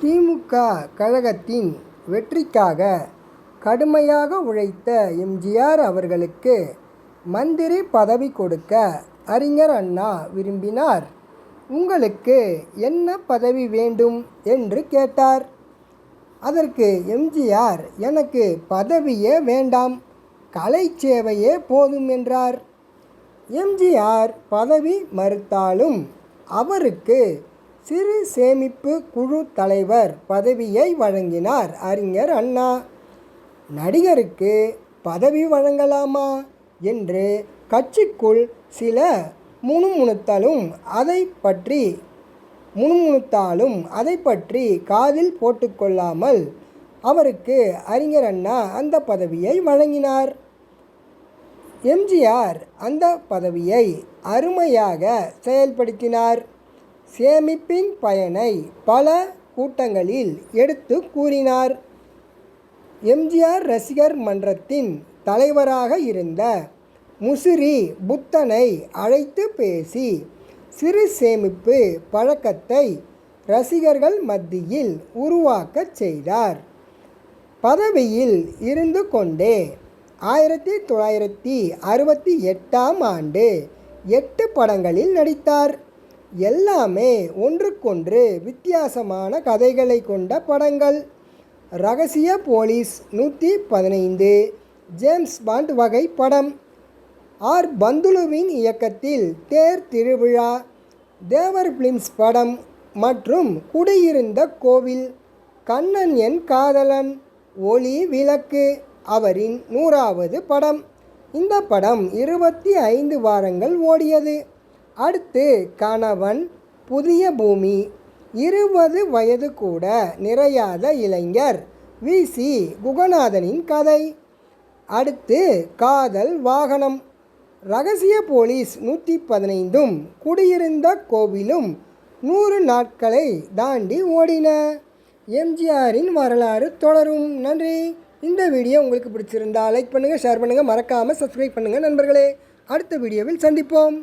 திமுக கழகத்தின் வெற்றிக்காக கடுமையாக உழைத்த எம்ஜிஆர் அவர்களுக்கு மந்திரி பதவி கொடுக்க அறிஞர் அண்ணா விரும்பினார். உங்களுக்கு என்ன பதவி வேண்டும்? என்று கேட்டார். அதற்கு எம்ஜிஆர் எனக்கு பதவியே வேண்டாம் கலை சேவையே போதும் என்றார். எம்ஜிஆர் பதவி மறுத்தாலும் அவருக்கு சிறு சேமிப்பு குழு தலைவர் பதவியை வழங்கினார். அறிஞர் அண்ணா நடிகருக்கு பதவி வழங்கலாமா? என்று கட்சிக்குள் சில முணுமுணுத்தலும் அதை பற்றி முணுமுணுத்தாலும் அதை பற்றி காதில் போட்டுக்கொள்ளாமல் அவருக்கு அறிஞர் அண்ணா அந்த பதவியை வழங்கினார். எம்ஜிஆர் அந்த பதவியை அருமையாக செயல்படுத்தினார். சேமிப்பின் பயனை பல கூட்டங்களில் எடுத்து கூறினார். எம்ஜிஆர் ரசிகர் மன்றத்தின் தலைவராக இருந்த முசிறி புத்தனை அழைத்து பேசி சிறு சேமிப்பு பழக்கத்தை ரசிகர்கள் மத்தியில் உருவாக்கச் செய்தார். பதவியில் இருந்து கொண்டே ஆயிரத்தி தொள்ளாயிரத்தி அறுபத்தி எட்டாம் ஆண்டு எட்டு படங்களில் நடித்தார். எல்லாமே ஒன்றுக்கொன்று வித்தியாசமான கதைகளை கொண்ட படங்கள். ரகசிய போலீஸ் நூற்றி பதினைந்து ஜேம்ஸ் பாண்ட் வகை படம். ஆர். பந்துலுவின் இயக்கத்தில் தேர் திருவிழா தேவர் பிலிம்ஸ் படம் மற்றும் குடியிருந்த கோவில். கண்ணன் என் காதலன் ஒளி விளக்கு அவரின் நூறாவது படம். இந்த படம் இருபத்தி ஐந்து வாரங்கள் ஓடியது. அடுத்து கணவன் புதிய பூமி. இருபது வயது கூட நிறையாத இளைஞர். வி. சி. குகநாதனின் கதை. அடுத்து காதல் வாகனம். ரகசிய போலீஸ் நூற்றி பதினைந்தும் குடியிருந்த கோவிலும் நூறு நாட்களை தாண்டி ஓடின. எம்ஜிஆரின் வரலாறு தொடரும். நன்றி. இந்த வீடியோ உங்களுக்கு பிடிச்சிருந்தா லைக் பண்ணுங்கள் ஷேர் பண்ணுங்கள் மறக்காமல் சப்ஸ்கிரைப் பண்ணுங்கள் நண்பர்களே. அடுத்த வீடியோவில் சந்திப்போம்.